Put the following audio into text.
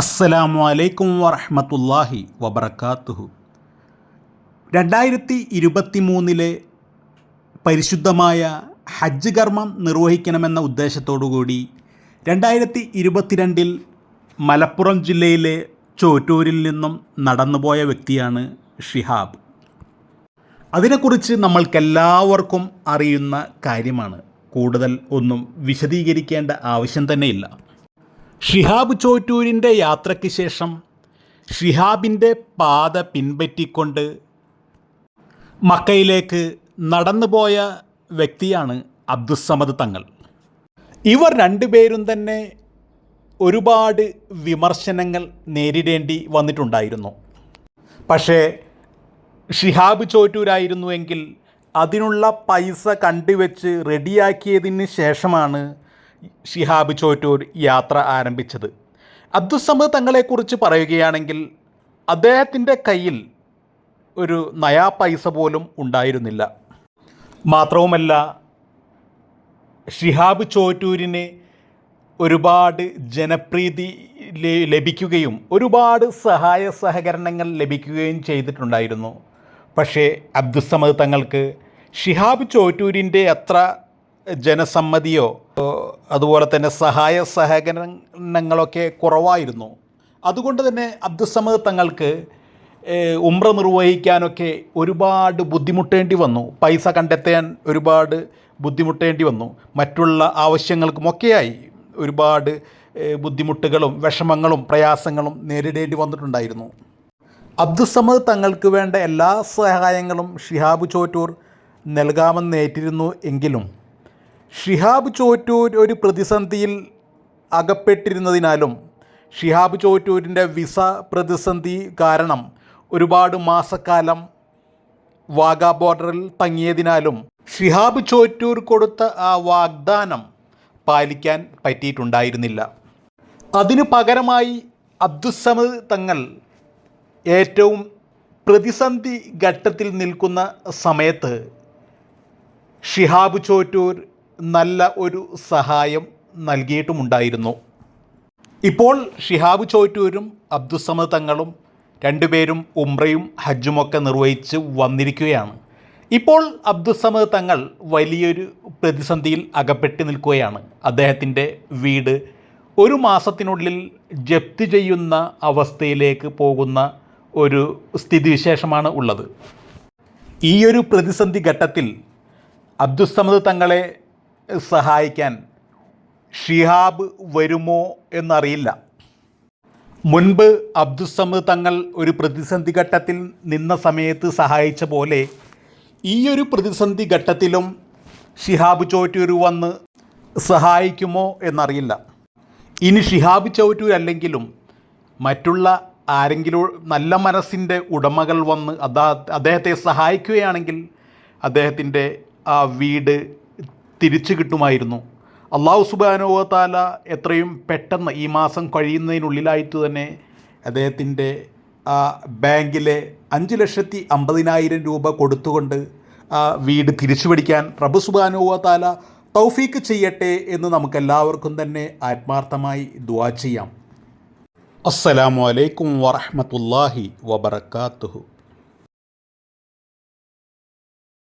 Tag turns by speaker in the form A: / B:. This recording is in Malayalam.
A: അസ്സലാമു അലൈക്കും വറഹമത്തല്ലാഹി വബർക്കാത്തുഹു രണ്ടായിരത്തി ഇരുപത്തി മൂന്നിലെ പരിശുദ്ധമായ ഹജ്ജ് കർമ്മം നിർവഹിക്കണമെന്ന ഉദ്ദേശത്തോടുകൂടി രണ്ടായിരത്തി ഇരുപത്തിരണ്ടിൽ മലപ്പുറം ജില്ലയിലെ ചോറ്റൂരിൽ നിന്നും നടന്നുപോയ വ്യക്തിയാണ് ഷിഹാബ്. അതിനെക്കുറിച്ച് നമ്മൾക്കെല്ലാവർക്കും അറിയുന്ന കാര്യമാണ്. കൂടുതൽ ഒന്നും വിശദീകരിക്കേണ്ട ആവശ്യം തന്നെയില്ല. ഷിഹാബ് ചോറ്റൂരിന്റെ യാത്രയ്ക്ക് ശേഷം ഷിഹാബിന്റെ പാത പിൻപറ്റിക്കൊണ്ട് മക്കയിലേക്ക് നടന്നുപോയ വ്യക്തിയാണ് അബ്ദുസമദ് തങ്ങൾ. ഇവർ രണ്ടുപേരും തന്നെ ഒരുപാട് വിമർശനങ്ങൾ നേരിടേണ്ടി വന്നിട്ടുണ്ടായിരുന്നു. പക്ഷേ ഷിഹാബ് ചോറ്റൂരായിരുന്നുവെങ്കിൽ അതിനുള്ള പൈസ കണ്ടുവെച്ച് റെഡിയാക്കിയതിന് ശേഷമാണ് ഷിഹാബ് ചോറ്റൂർ യാത്ര ആരംഭിച്ചത്. അബ്ദുസമദ് തങ്ങളെക്കുറിച്ച് പറയുകയാണെങ്കിൽ അദ്ദേഹത്തിന്റെ കയ്യിൽ ഒരു നയാ പൈസ പോലും ഉണ്ടായിരുന്നില്ല. മാത്രവുമല്ല ഷിഹാബ് ചോറ്റൂരിന് ഒരുപാട് ജനപ്രീതി ലഭിക്കുകയും ഒരുപാട് സഹായ സഹകരണങ്ങൾ ലഭിക്കുകയും ചെയ്തിട്ടുണ്ടായിരുന്നു. പക്ഷേ അബ്ദുസമദ് തങ്ങൾക്ക് ഷിഹാബ് ചോറ്റൂരിന്റെ അത്ര ജനസമ്മതിയോ അതുപോലെ തന്നെ സഹായ സഹകരണങ്ങളൊക്കെ കുറവായിരുന്നു. അതുകൊണ്ട് തന്നെ അബ്ദുസമദ് തങ്ങൾക്ക് ഉമ്ര നിർവഹിക്കാനൊക്കെ ഒരുപാട് ബുദ്ധിമുട്ടേണ്ടി വന്നു. പൈസ കണ്ടെത്താൻ ഒരുപാട് ബുദ്ധിമുട്ടേണ്ടി വന്നു. മറ്റുള്ള ആവശ്യങ്ങൾക്കുമൊക്കെയായി ഒരുപാട് ബുദ്ധിമുട്ടുകളും വിഷമങ്ങളും പ്രയാസങ്ങളും നേരിടേണ്ടി വന്നിട്ടുണ്ടായിരുന്നു. അബ്ദുസമദ് തങ്ങൾക്ക് വേണ്ട എല്ലാ സഹായങ്ങളും ഷിഹാബ് ചോറ്റൂർ നൽകാമെന്നേറ്റിരുന്നു എങ്കിലും ഷിഹാബ് ചോറ്റൂർ ഒരു പ്രതിസന്ധിയിൽ അകപ്പെട്ടിരുന്നതിനാലും ഷിഹാബ് ചോറ്റൂരിന്റെ വിസ പ്രതിസന്ധി കാരണം ഒരുപാട് മാസക്കാലം വാഗ ബോർഡറിൽ തങ്ങിയതിനാലും ഷിഹാബ് ചോറ്റൂർ കൊടുത്ത ആ വാഗ്ദാനം പാലിക്കാൻ പറ്റിയിട്ടുണ്ടായിരുന്നില്ല. അതിനു പകരമായി അബ്ദുസമദ് തങ്ങൾ ഏറ്റവും പ്രതിസന്ധി ഘട്ടത്തിൽ നിൽക്കുന്ന സമയത്ത് ഷിഹാബ് ചോറ്റൂർ നല്ല ഒരു സഹായം നൽകിയിട്ടുമുണ്ടായിരുന്നു. ഇപ്പോൾ ഷിഹാബ് ചോറ്റൂരും അബ്ദുസമദ് തങ്ങളും രണ്ടുപേരും ഉംറയും ഹജ്ജുമൊക്കെ നിർവഹിച്ച് വന്നിരിക്കുകയാണ്. ഇപ്പോൾ അബ്ദുസമദ് തങ്ങൾ വലിയൊരു പ്രതിസന്ധിയിൽ അകപ്പെട്ട് നിൽക്കുകയാണ്. അദ്ദേഹത്തിന്റെ വീട് ഒരു മാസത്തിനുള്ളിൽ ജപ്തി ചെയ്യുന്ന അവസ്ഥയിലേക്ക് പോകുന്ന ഒരു സ്ഥിതിവിശേഷമാണ് ഉള്ളത്. ഈയൊരു പ്രതിസന്ധി ഘട്ടത്തിൽ അബ്ദുസമദ് തങ്ങളെ സഹായിക്കാൻ ഷിഹാബ് വരുമോ എന്നറിയില്ല. മുൻപ് അബ്ദുസമദ് തങ്ങൾ ഒരു പ്രതിസന്ധി ഘട്ടത്തിൽ നിന്ന സമയത്ത് സഹായിച്ച പോലെ ഈ ഒരു പ്രതിസന്ധി ഘട്ടത്തിലും ഷിഹാബ് ചോറ്റൂർ വന്ന് സഹായിക്കുമോ എന്നറിയില്ല. ഇനി ഷിഹാബ് ചോറ്റൂർ അല്ലെങ്കിലും മറ്റുള്ള ആരെങ്കിലും നല്ല മനസ്സിന്റെ ഉടമകൾ വന്ന് അദ്ദേഹത്തെ സഹായിക്കുകയാണെങ്കിൽ അദ്ദേഹത്തിന്റെ ആ വീട് തിരിച്ചു കിട്ടുമായിരുന്നു. അള്ളാഹു സുബാനുവ താല എത്രയും പെട്ടെന്ന് ഈ മാസം കഴിയുന്നതിനുള്ളിലായിട്ട് തന്നെ അദ്ദേഹത്തിന്റെ ബാങ്കിലെ അഞ്ച് ലക്ഷത്തി അമ്പതിനായിരം രൂപ കൊടുത്തുകൊണ്ട് വീട് തിരിച്ചു പിടിക്കാൻ പ്രഭു സുബാനുവ താല തൗഫീക്ക് ചെയ്യട്ടെ എന്ന് നമുക്കെല്ലാവർക്കും തന്നെ ആത്മാർത്ഥമായി ദുവാ ചെയ്യാം. അസ്സലാമു അലൈക്കും വറഹ്മത്തുള്ളാഹി വബറകാതുഹു.